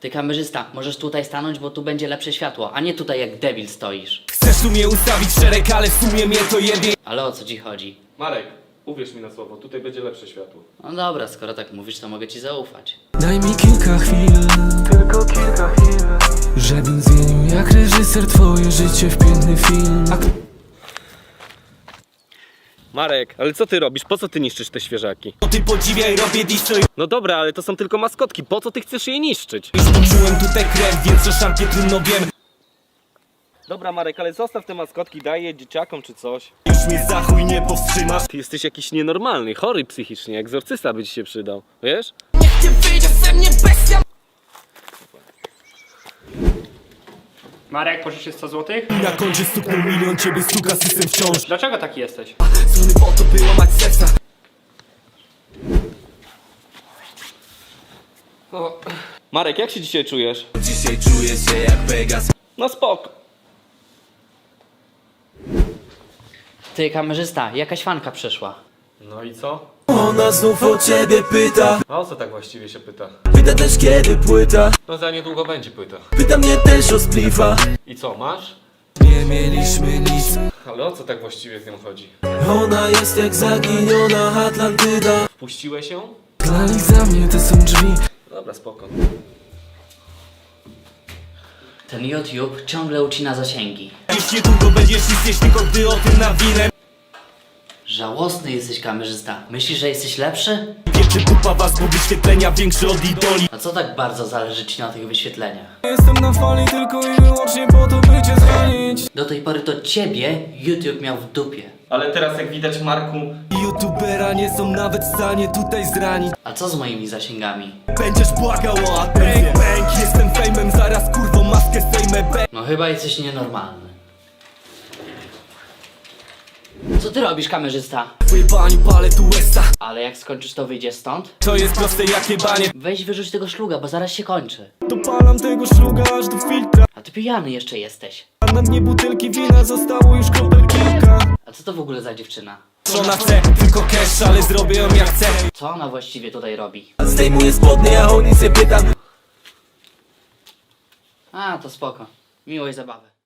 Ty kamerzysta, możesz tutaj stanąć, bo tu będzie lepsze światło, a nie tutaj jak debil stoisz. Chcesz tu mnie ustawić szereg, ale w sumie mnie to jebie Ale o co ci chodzi? Marek, uwierz mi na słowo, tutaj będzie lepsze światło. No dobra, skoro tak mówisz, to mogę ci zaufać. Daj mi kilka chwil Tylko kilka chwil Żebym zmienił jak reżyser twoje życie w piękny film Marek, ale co ty robisz? Po co ty niszczysz te świeżaki? Bo ty podziwiaj, robię dziś co No dobra, ale to są tylko maskotki, po co ty chcesz je niszczyć? poczułem tutaj krew, więc o szarpie trudno wiem Dobra Marek, ale zostaw te maskotki, daj je dzieciakom czy coś. Już mnie za chuj nie powstrzymasz Ty jesteś jakiś nienormalny, chory psychicznie, egzorcysta by ci się przydał, wiesz? Niech cię wyjdzie ze mnie bestia Marek, pożyczysz 100 zł? Na koncie stuknął milion, ciebie stuka system wciąż Dlaczego taki jesteś? Strony po to by łamać serca Marek, jak się dzisiaj czujesz? Dzisiaj czuję się jak Vegas No spoko. Ty kamerzysta, jakaś fanka przyszła. No i co? Ona znów o ciebie pyta A o co tak właściwie się pyta? Pyta też kiedy płyta No za niedługo będzie płyta. Pyta mnie też o splifa I co, masz? Nie mieliśmy nic Ale o co tak właściwie z nią chodzi? Ona jest jak zaginiona Atlantyda Wpuściłeś ją? Dla nich za mnie te są drzwi Dobra, spoko. Ten YouTube ciągle ucina zasięgi. Już niedługo będziesz istnieć tylko gdy o tym nawinę Żałosny jesteś kamerzysta. Myślisz, że jesteś lepszy? Wieczy pupa was, bo wyświetlenia większe od idoli A co tak bardzo zależy ci na tych wyświetleniach? Jestem na fali tylko i wyłącznie po to, by cię zranić Do tej pory to ciebie YouTube miał w dupie. Ale teraz jak widać Marku... Youtubera nie są nawet w stanie tutaj zranić A co z moimi zasięgami? Będziesz błagał o atencję Bang, jestem fejmem, zaraz kurwo maskę zdejmę Bang No chyba jesteś nienormalny. Co ty robisz, kamerzysta? Ale jak skończysz, to wyjdziesz stąd? To jest proste jak jebanie Weź wyrzuć tego szluga, bo zaraz się kończy. Dopalam tego szluga aż do filtra A ty pijany jeszcze jesteś. A na dnie butelki wina zostało już kropel kilka A co to w ogóle za dziewczyna? Ona chce tylko cash, ale zrobię ją jak chcę Co ona właściwie tutaj robi? Zdejmuję spodnie, a o nic nie pytam A, to spoko. Miłej zabawy.